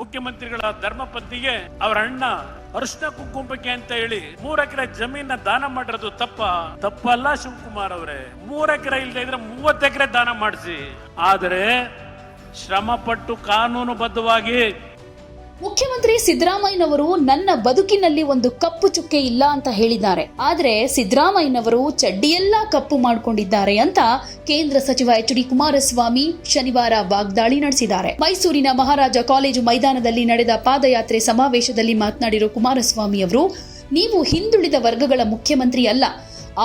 ಮುಖ್ಯಮಂತ್ರಿಗಳ ಧರ್ಮಪತ್ನಿಗೆ ಅವರ ಅಣ್ಣ ಅರಿಶಿನ ಕುಂಕುಂಬಕ್ಕೆ ಅಂತ ಹೇಳಿ ಮೂರ್ ಎಕರೆ ಜಮೀನ ದಾನ ಮಾಡಿರೋದು ತಪ್ಪ. ತಪ್ಪಲ್ಲ ಶಿವಕುಮಾರ್ ಅವರೇ. ಮೂರ್ ಎಕರೆ ಇಲ್ಲದೆ ಇದ್ರೆ ಮೂವತ್ತು ಎಕರೆ ದಾನ ಮಾಡಿಸಿ. ಆದರೆ ಶ್ರಮಪಟ್ಟು ಕಾನೂನುಬದ್ಧವಾಗಿ ಮುಖ್ಯಮಂತ್ರಿ ಸಿದ್ದರಾಮಯ್ಯನವರು ನನ್ನ ಬದುಕಿನಲ್ಲಿ ಒಂದು ಕಪ್ಪು ಚುಕ್ಕೆ ಇಲ್ಲ ಅಂತ ಹೇಳಿದ್ದಾರೆ. ಆದರೆ ಸಿದ್ದರಾಮಯ್ಯನವರು ಚಡ್ಡಿಯೆಲ್ಲ ಕಪ್ಪು ಮಾಡಿಕೊಂಡಿದ್ದಾರೆ ಅಂತ ಕೇಂದ್ರ ಸಚಿವ ಎಚ್ ಡಿ ಕುಮಾರಸ್ವಾಮಿ ಶನಿವಾರ ವಾಗ್ದಾಳಿ ನಡೆಸಿದ್ದಾರೆ. ಮೈಸೂರಿನ ಮಹಾರಾಜ ಕಾಲೇಜು ಮೈದಾನದಲ್ಲಿ ನಡೆದ ಪಾದಯಾತ್ರೆ ಸಮಾವೇಶದಲ್ಲಿ ಮಾತನಾಡಿರೋ ಕುಮಾರಸ್ವಾಮಿ ಅವರು, ನೀವು ಹಿಂದುಳಿದ ವರ್ಗಗಳ ಮುಖ್ಯಮಂತ್ರಿ ಅಲ್ಲ.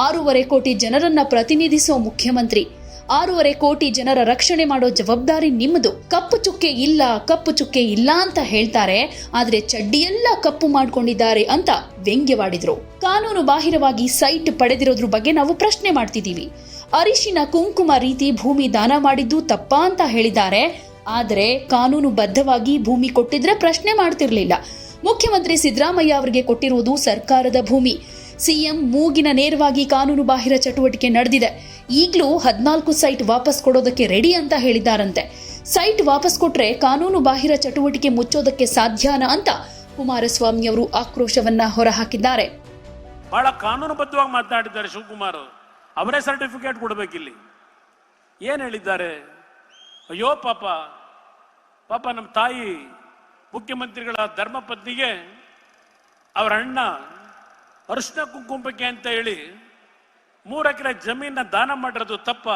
ಆರೂವರೆ ಕೋಟಿ ಜನರನ್ನ ಪ್ರತಿನಿಧಿಸುವ ಮುಖ್ಯಮಂತ್ರಿ. ಆರೂವರೆ ಕೋಟಿ ಜನರ ರಕ್ಷಣೆ ಮಾಡೋ ಜವಾಬ್ದಾರಿ ನಿಮ್ಮದು. ಕಪ್ಪು ಚುಕ್ಕೆ ಇಲ್ಲ, ಕಪ್ಪು ಚುಕ್ಕೆ ಇಲ್ಲ ಅಂತ ಹೇಳ್ತಾರೆ. ಆದ್ರೆ ಚಡ್ಡಿಯೆಲ್ಲ ಕಪ್ಪು ಮಾಡ್ಕೊಂಡಿದ್ದಾರೆ ಅಂತ ವ್ಯಂಗ್ಯವಾಡಿದ್ರು. ಕಾನೂನು ಬಾಹಿರವಾಗಿ ಸೈಟ್ ಪಡೆದಿರೋದ್ರ ಬಗ್ಗೆ ನಾವು ಪ್ರಶ್ನೆ ಮಾಡ್ತಿದ್ದೀವಿ. ಅರಿಶಿನ ಕುಂಕುಮ ರೀತಿ ಭೂಮಿ ದಾನ ಮಾಡಿದ್ದು ತಪ್ಪಾ ಅಂತ ಹೇಳಿದ್ದಾರೆ. ಆದರೆ ಕಾನೂನು ಬದ್ಧವಾಗಿ ಭೂಮಿ ಕೊಟ್ಟಿದ್ರೆ ಪ್ರಶ್ನೆ ಮಾಡ್ತಿರ್ಲಿಲ್ಲ. ಮುಖ್ಯಮಂತ್ರಿ ಸಿದ್ದರಾಮಯ್ಯ ಅವರಿಗೆ ಕೊಟ್ಟಿರುವುದು ಸರ್ಕಾರದ ಭೂಮಿ. ಸಿಎಂ ಮೂಗಿನ ನೇರವಾಗಿ ಕಾನೂನು ಬಾಹಿರ ಚಟುವಟಿಕೆ ನಡೆದಿದೆ. ಈಗಲೂ ಹದಿನಾಲ್ಕು ಸೈಟ್ ವಾಪಸ್ ಕೊಡೋದಕ್ಕೆ ರೆಡಿ ಅಂತ ಹೇಳಿದ್ದಾರಂತೆ. ಸೈಟ್ ವಾಪಸ್ ಕೊಟ್ರೆ ಕಾನೂನು ಬಾಹಿರ ಚಟುವಟಿಕೆ ಮುಚ್ಚೋದಕ್ಕೆ ಸಾಧ್ಯನಾ ಅಂತ ಕುಮಾರಸ್ವಾಮಿ ಅವರು ಆಕ್ರೋಶವನ್ನ ಹೊರಹಾಕಿದ್ದಾರೆ. ಬಹಳ ಕಾನೂನುಬದ್ಧವಾಗಿ ಮಾತನಾಡಿದ್ದಾರೆ ಶಿವಕುಮಾರ್ ಅವರೇ. ಸರ್ಟಿಫಿಕೇಟ್ ಕೊಡಬೇಕಿಲ್ಲಿ ಏನ್ ಹೇಳಿದ್ದಾರೆ? ಅಯ್ಯೋ ಪಾಪ. ಪಾಪ ನಮ್ಮ ತಾಯಿ ಮುಖ್ಯಮಂತ್ರಿಗಳ ಧರ್ಮಪತ್ನಿಗೆ ಅವರ ಅಣ್ಣ ಅರಿಶಿನ ಕುಂಕುಮಕ್ಕೆ ಅಂತ ಹೇಳಿ ಮೂರು ಎಕರೆ ಜಮೀನ ದಾನ ಮಾಡಿರೋದು ತಪ್ಪ.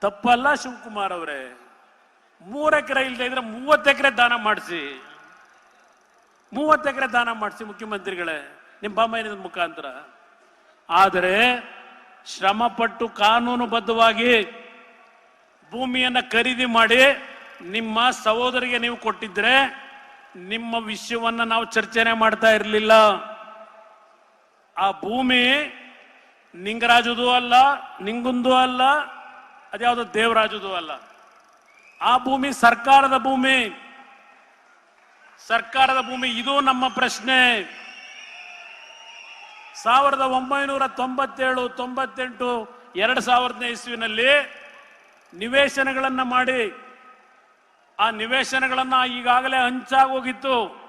ತಪ್ಪಲ್ಲ ಶಿವಕುಮಾರ್ ಅವರೇ. ಮೂರು ಎಕರೆ ಇಲ್ಲದೆ ಇದ್ರೆ ಮೂವತ್ತು ಎಕರೆ ದಾನ ಮಾಡಿಸಿ. ಮೂವತ್ತು ಎಕರೆ ದಾನ ಮಾಡಿಸಿ ಮುಖ್ಯಮಂತ್ರಿಗಳೇ ನಿಮ್ಮ ಬಾಮೈನ ಮುಖಾಂತರ. ಆದರೆ ಶ್ರಮಪಟ್ಟು ಕಾನೂನುಬದ್ಧವಾಗಿ ಭೂಮಿಯನ್ನು ಖರೀದಿ ಮಾಡಿ ನಿಮ್ಮ ಸಹೋದರಿಗೆ ನೀವು ಕೊಟ್ಟಿದ್ರೆ ನಿಮ್ಮ ವಿಷಯವನ್ನ ನಾವು ಚರ್ಚೆನೆ ಮಾಡ್ತಾ ಇರಲಿಲ್ಲ. ಆ ಭೂಮಿ ನಿಂಗರಾಜುದು ಅಲ್ಲ, ನಿಂಗುಂದು ಅಲ್ಲ ಅದ್ಯಾವುದು ದೇವರಾಜುದು ಅಲ್ಲ. ಆ ಭೂಮಿ ಸರ್ಕಾರದ ಭೂಮಿ. ಸರ್ಕಾರದ ಭೂಮಿ, ಇದು ನಮ್ಮ ಪ್ರಶ್ನೆ. ಸಾವಿರದ ಒಂಬೈನೂರ ತೊಂಬತ್ತೇಳು, ತೊಂಬತ್ತೆಂಟು, ಎರಡು ಸಾವಿರದನೇ ಇಸ್ವಿನಲ್ಲಿ ನಿವೇಶನಗಳನ್ನು ಮಾಡಿ. ಆ ನಿವೇಶನಗಳನ್ನು ಈಗಾಗಲೇ ಹಂಚಾಗೋಗಿತ್ತು.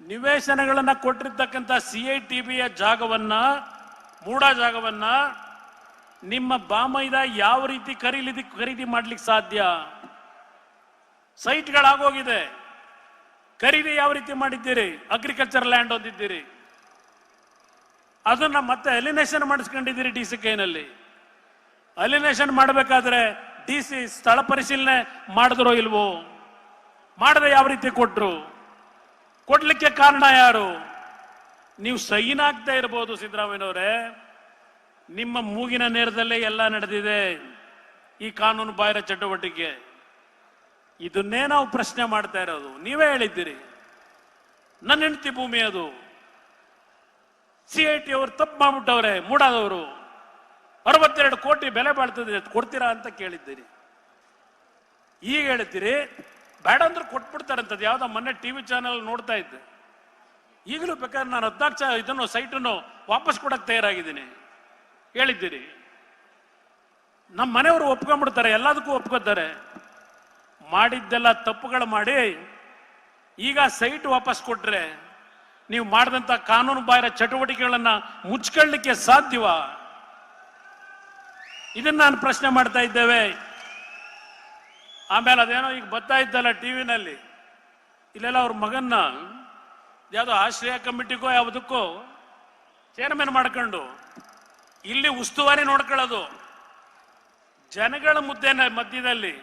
ನಿವೇಶನಗಳನ್ನ ಕೊಟ್ಟಿರ್ತಕ್ಕಂಥ ಸಿ ಐ ಟಿ ಬಿಯ ಜಾಗವನ್ನ ಮೂಡ ಜಾಗವನ್ನ ನಿಮ್ಮ ಬಾಮೈದ ಯಾವ ರೀತಿ ಖರೀದಿ ಖರೀದಿ ಮಾಡ್ಲಿಕ್ಕೆ ಸಾಧ್ಯ? ಸೈಟ್ಗಳಾಗೋಗಿದೆ. ಖರೀದಿ ಯಾವ ರೀತಿ ಮಾಡಿದ್ದೀರಿ? ಅಗ್ರಿಕಲ್ಚರ್ ಲ್ಯಾಂಡ್ ಹೊಂದಿದ್ದೀರಿ. ಅದನ್ನ ಮತ್ತೆ ಅಲಿನೇಷನ್ ಮಾಡಿಸ್ಕೊಂಡಿದ್ದೀರಿ ಡಿ ಸಿ ಕೈನಲ್ಲಿ ಅಲಿನೇಷನ್ ಮಾಡಬೇಕಾದ್ರೆ ಡಿ ಸಿ ಸ್ಥಳ ಪರಿಶೀಲನೆ ಮಾಡಿದ್ರೋ ಇಲ್ವೋ? ಮಾಡದೆ ಯಾವ ರೀತಿ ಕೊಟ್ರು? ಕೊಡ್ಲಿಕ್ಕೆ ಕಾರಣ ಯಾರು? ನೀವು ಸೈನ್ ಆಗ್ತಾ ಇರಬಹುದು ಸಿದ್ದರಾಮಯ್ಯನವರೇ. ನಿಮ್ಮ ಮೂಗಿನ ನೇರದಲ್ಲೇ ಎಲ್ಲ ನಡೆದಿದೆ. ಈ ಕಾನೂನು ಬಾಹಿರ ಚಟುವಟಿಕೆ. ಇದನ್ನೇ ನಾವು ಪ್ರಶ್ನೆ ಮಾಡ್ತಾ ಇರೋದು. ನೀವೇ ಹೇಳಿದ್ದೀರಿ. ನನ್ನ ಹೆಂಡತಿ ಭೂಮಿ ಅದು. ಸಿ ಐ ಟಿ ಅವರು ತಪ್ಪು ಮಾಡ್ಬಿಟ್ಟವ್ರೆ, ಮೂಡಾದವರು. ಅರವತ್ತೆರಡು ಕೋಟಿ ಬೆಲೆ ಬಾಳ್ತದೆ, ಕೊಡ್ತೀರಾ ಅಂತ ಕೇಳಿದ್ದೀರಿ. ಈಗ ಹೇಳ್ತೀರಿ ಬೇಡ ಅಂದ್ರೆ ಕೊಟ್ಬಿಡ್ತಾರಂತದ್ದು ಯಾವುದೋ ಮೊನ್ನೆ ಟಿವಿ ಚಾನಲ್ ನೋಡ್ತಾ ಇದ್ದೆ. ಈಗಲೂ ಬೇಕಾದ್ರೆ ನಾನು ಹದಿನಾಲ್ಕು ಚ ಇದನ್ನು, ಸೈಟನ್ನು ವಾಪಸ್ ಕೊಡಕ್ಕೆ ತಯಾರಾಗಿದ್ದೀನಿ. ಹೇಳಿದ್ದೀರಿ. ನಮ್ಮ ಮನೆಯವರು ಒಪ್ಕೊಂಡ್ಬಿಡ್ತಾರೆ, ಎಲ್ಲದಕ್ಕೂ ಒಪ್ಕೋತಾರೆ. ಮಾಡಿದ್ದೆಲ್ಲ ತಪ್ಪುಗಳು ಮಾಡಿ, ಈಗ ಸೈಟ್ ವಾಪಸ್ ಕೊಟ್ರೆ ನೀವು ಮಾಡಿದಂತ ಕಾನೂನು ಬಾಹಿರ ಚಟುವಟಿಕೆಗಳನ್ನ ಮುಚ್ಕೊಳ್ಳಿಕ್ಕೆ ಸಾಧ್ಯವಾ? ಇದನ್ನ ನಾನು ಪ್ರಶ್ನೆ ಮಾಡ್ತಾ ಇದ್ದೇವೆ. ಆಮೇಲೆ ಅದೇನೋ ಈಗ ಬರ್ತಾ ಇದ್ದಲ್ಲ ಟಿವಿನಲ್ಲಿ. ಇಲ್ಲೆಲ್ಲ ಅವ್ರ ಮಗನ್ನ ಯಾವುದೋ ಆಶ್ರಯ ಕಮಿಟಿಗೋ ಯಾವುದಕ್ಕೋ ಚೇರ್ಮನ್ ಮಾಡ್ಕೊಂಡು ಇಲ್ಲಿ ಉಸ್ತುವಾರಿ ನೋಡ್ಕೊಳ್ಳೋದು. ಜನಗಳ ಮುದ್ದೆನ ಮಧ್ಯದಲ್ಲಿ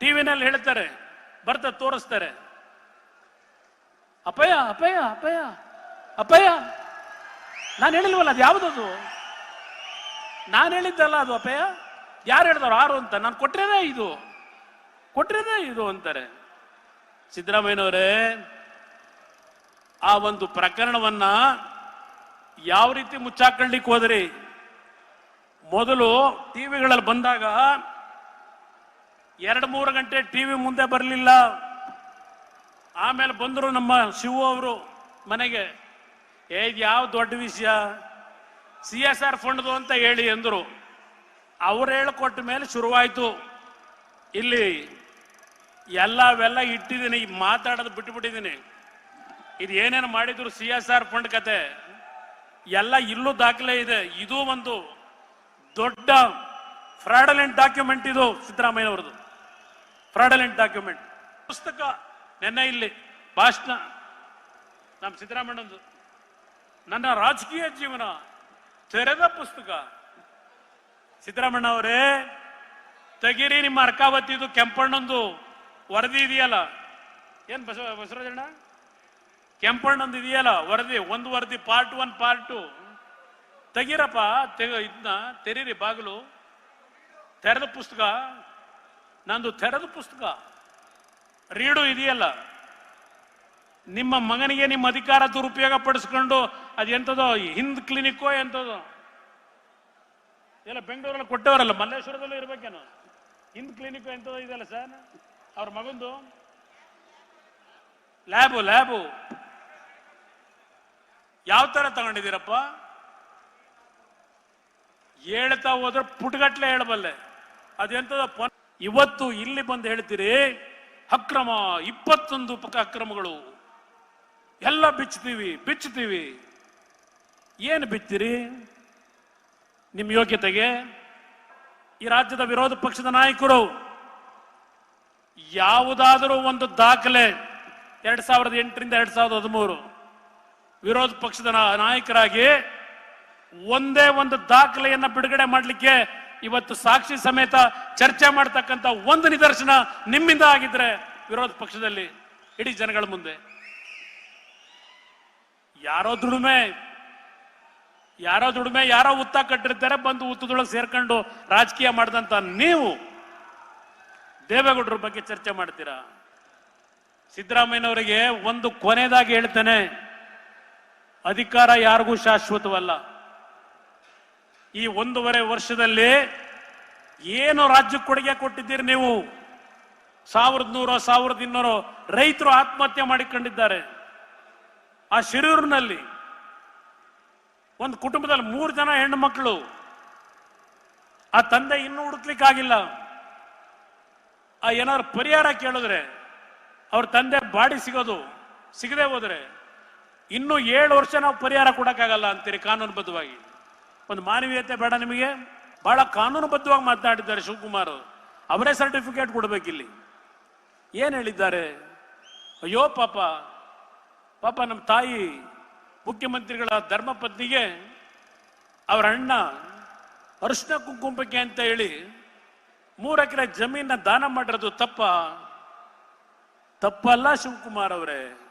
ಟಿ ವಿನಲ್ಲಿ ಹೇಳ್ತಾರೆ, ಬರ್ತಾ ತೋರಿಸ್ತಾರೆ. ಅಪಯ ಅಪಯ ಅಪಯ ಅಪಯ ನಾನು ಹೇಳಿಲ್ವಲ್ಲ ಅದು ಯಾವುದದು? ನಾನು ಹೇಳಿದ್ದಲ್ಲ ಅದು ಅಪಯ ಯಾರು ಹೇಳಿದವ್ರು ಆರು ಅಂತ? ನಾನು ಕೊಟ್ಟಿರೋದೇ ಇದು? ಕೊಟ್ಟಿರೋದೇ ಇದು ಅಂತಾರೆ. ಸಿದ್ದರಾಮಯ್ಯನವರೇ, ಆ ಒಂದು ಪ್ರಕರಣವನ್ನ ಯಾವ ರೀತಿ ಮುಚ್ಚಾಕೊಳ್ಳಿಕ್ಕೆ ಹೋದ್ರಿ? ಮೊದಲು ಟಿವಿಗಳಲ್ಲಿ ಬಂದಾಗ ಎರಡು ಮೂರು ಗಂಟೆ ಟಿವಿ ಮುಂದೆ ಬರಲಿಲ್ಲ. ಆಮೇಲೆ ಬಂದರು ನಮ್ಮ ಶಿವು ಅವರು ಮನೆಗೆ, ಏ, ಇದು ಯಾವ ದೊಡ್ಡ ವಿಷಯ? ಸಿ ಎಸ್ ಆರ್ ಫಂಡ್ದು ಅಂತ ಹೇಳಿ ಎಂದರು ಅವ್ರು ಹೇಳಿಕೊಟ್ಟ ಮೇಲೆ ಶುರುವಾಯಿತು. ಇಲ್ಲಿ ಎಲ್ಲ ಅವೆಲ್ಲ ಇಟ್ಟಿದ್ದೀನಿ ಈಗ ಮಾತಾಡೋದು ಬಿಟ್ಟುಬಿಟ್ಟಿದ್ದೀನಿ ಇದು ಏನೇನು ಮಾಡಿದ್ರು ಸಿ ಎಸ್ ಆರ್ ಫಂಡ್ ಕತೆ, ಎಲ್ಲ ಇಲ್ಲೂ ದಾಖಲೆ ಇದೆ. ಇದು ಒಂದು ದೊಡ್ಡ ಫ್ರಾಡಲೆಂಟ್ ಡಾಕ್ಯುಮೆಂಟ್ ಇದು ಸಿದ್ದರಾಮಯ್ಯನವ್ರದ್ದು. Fraudulent document. ಪುಸ್ತಕ ನೆನ್ನೆ ಇಲ್ಲಿ, ಭಾಷಣ, ನಮ್ಮ ಸಿದ್ದರಾಮಯ್ಯನದು ನನ್ನ ರಾಜಕೀಯ ಜೀವನ ತೆರೆದ ಪುಸ್ತಕ. ಸಿದ್ದರಾಮಣ್ಣ ಅವರೇ ತೆಗೀರಿ ನಿಮ್ಮ ಅರ್ಕಾವತಿದು ಕೆಂಪಣ್ಣಂದು. ವರದಿ ಇದೆಯಲ್ಲ? ಏನು ಬಸವ, ಬಸವರಾಜಣ್ಣ? ಕೆಂಪಣ್ಣಂದು ಇದೆಯಲ್ಲ ವರದಿ? ಒಂದು ವರದಿ ಪಾರ್ಟ್ ಒನ್ ಪಾರ್ಟ್ ಟು ತೆಗೀರಪ್ಪ, ತೆಗ, ಇದನ್ನ ತೆರೀರಿ ಬಾಗಿಲು. ತೆರೆದ ಪುಸ್ತಕ. ನಂದು ತೆರೆದ ಪುಸ್ತಕ. ರೀಡು ಇದೆಯಲ್ಲ. ನಿಮ್ಮ ಮಗನಿಗೆ ನಿಮ್ಮ ಅಧಿಕಾರ ದುರುಪಯೋಗ ಪಡಿಸ್ಕೊಂಡು ಎಂಥದೋ, ಹಿಂದ್ ಕ್ಲಿನಿಕ್ಕೋ ಎಂಥದೋ. ಎಲ್ಲ ಬೆಂಗಳೂರಲ್ಲಿ ಕೊಟ್ಟವರಲ್ಲ, ಮಲ್ಲೇಶ್ವರದಲ್ಲೂ ಇರ್ಬೇಕೇನು. ಹಿಂದ್ ಕ್ಲಿನಿಕ್ ಎಂಥದೋ ಇದೆಯಲ್ಲ ಸರ್? ಅವ್ರ ಮಗಂದು? Lab lab. ಯಾವ ತರ ತಗೊಂಡಿದ್ದೀರಪ್ಪ? ಹೇಳ್ತಾ ಹೋದ್ರೆ ಪುಟ್ಗಟ್ಲೆ ಹೇಳಬಲ್ಲೆ. ಅದೆಂತದ ಇವತ್ತು ಇಲ್ಲಿ ಬಂದು ಹೇಳ್ತೀರಿ, ಅಕ್ರಮ, ಇಪ್ಪತ್ತೊಂದು ಅಕ್ರಮಗಳು. ಎಲ್ಲ ಬಿಚ್ಚುತ್ತೀವಿ ಬಿಚ್ಚುತ್ತೀವಿ ಏನು ಬಿಚ್ಚಿರಿ ನಿಮ್ಮ ಯೋಗ್ಯತೆಗೆ? ಈ ರಾಜ್ಯದ ವಿರೋಧ ಪಕ್ಷದ ನಾಯಕರು. ಯಾವುದಾದರೂ ಒಂದು ದಾಖಲೆ ಎರಡ್ ಸಾವಿರದ ಎಂಟರಿಂದ ಎರಡ್ ಸಾವಿರದ ಹದಿಮೂರು ವಿರೋಧ ಪಕ್ಷದ ನಾಯಕರಾಗಿ ಒಂದೇ ಒಂದು ದಾಖಲೆಯನ್ನ ಬಿಡುಗಡೆ ಮಾಡಲಿಕ್ಕೆ ಇವತ್ತು ಸಾಕ್ಷಿ ಸಮೇತ ಚರ್ಚೆ ಮಾಡ್ತಕ್ಕಂಥ ಒಂದು ನಿದರ್ಶನ ನಿಮ್ಮಿಂದ ಆಗಿದ್ರೆ ವಿರೋಧ ಪಕ್ಷದಲ್ಲಿ ಇಡೀ ಜನಗಳ ಮುಂದೆ. ಯಾರೋ ದುಡಿಮೆ ಯಾರೋ ದುಡಿಮೆ, ಯಾರೋ ಉತ್ತ ಕಟ್ಟಿರ್ತಾರೆ, ಬಂದು ಉತ್ತದೊಳಗೆ ಸೇರ್ಕೊಂಡು ರಾಜಕೀಯ ಮಾಡಿದಂತ ನೀವು ದೇವೇಗೌಡರ ಬಗ್ಗೆ ಚರ್ಚೆ ಮಾಡ್ತೀರಾ? ಸಿದ್ದರಾಮಯ್ಯನವರಿಗೆ ಒಂದು ಕೊನೆಯದಾಗಿ ಹೇಳ್ತೇನೆ. ಅಧಿಕಾರ ಯಾರಿಗೂ ಶಾಶ್ವತವಲ್ಲ. ಈ ಒಂದೂವರೆ ವರ್ಷದಲ್ಲಿ ಏನು ರಾಜ್ಯಕ್ಕೆ ಕೊಡುಗೆ ಕೊಟ್ಟಿದ್ದೀರಿ ನೀವು? ಸಾವಿರದ ನೂರು, ಸಾವಿರದ ಇನ್ನೂರು ರೈತರು ಆತ್ಮಹತ್ಯೆ ಮಾಡಿಕೊಂಡಿದ್ದಾರೆ. ಆ ಶಿರೂರಿನಲ್ಲಿ ಒಂದು ಕುಟುಂಬದಲ್ಲಿ ಮೂರು ಜನ ಹೆಣ್ಣು ಮಕ್ಕಳು. ಆ ತಂದೆ ಇನ್ನೂ ಹುಡುಕ್ಲಿಕ್ಕಾಗಿಲ್ಲ. ಆ ಏನಾದ್ರು ಪರಿಹಾರ ಕೇಳಿದ್ರೆ ಅವ್ರ ತಂದೆ ಬಾಡಿ ಸಿಗೋದು ಸಿಗದೆ ಹೋದ್ರೆ ಇನ್ನೂ ಏಳು ವರ್ಷ ನಾವು ಪರಿಹಾರ ಕೊಡಕ್ಕಾಗಲ್ಲ ಅಂತೀರಿ ಕಾನೂನುಬದ್ಧವಾಗಿ. ಒಂದು ಮಾನವೀಯತೆ ಬೇಡ ನಿಮಗೆ. ಬಹಳ ಕಾನೂನುಬದ್ಧವಾಗಿ ಮಾತನಾಡಿದ್ದಾರೆ ಶಿವಕುಮಾರ್ ಅವರೇ. ಸರ್ಟಿಫಿಕೇಟ್ ಕೊಡಬೇಕಿಲ್ಲಿ ಏನು ಹೇಳಿದ್ದಾರೆ? ಅಯ್ಯೋ ಪಾಪ. ಪಾಪ ನಮ್ಮ ತಾಯಿ ಮುಖ್ಯಮಂತ್ರಿಗಳ ಧರ್ಮಪತ್ನಿಗೆ ಅವರ ಅಣ್ಣ ಅರಿಶಿನ ಕುಂಕುಮಕ್ಕೆ ಅಂತ ಹೇಳಿ ಮೂರು ಎಕರೆ ಜಮೀನ ದಾನ ಮಾಡಿರೋದು ತಪ್ಪ? ತಪ್ಪಲ್ಲ ಶಿವಕುಮಾರ್ ಅವರೇ.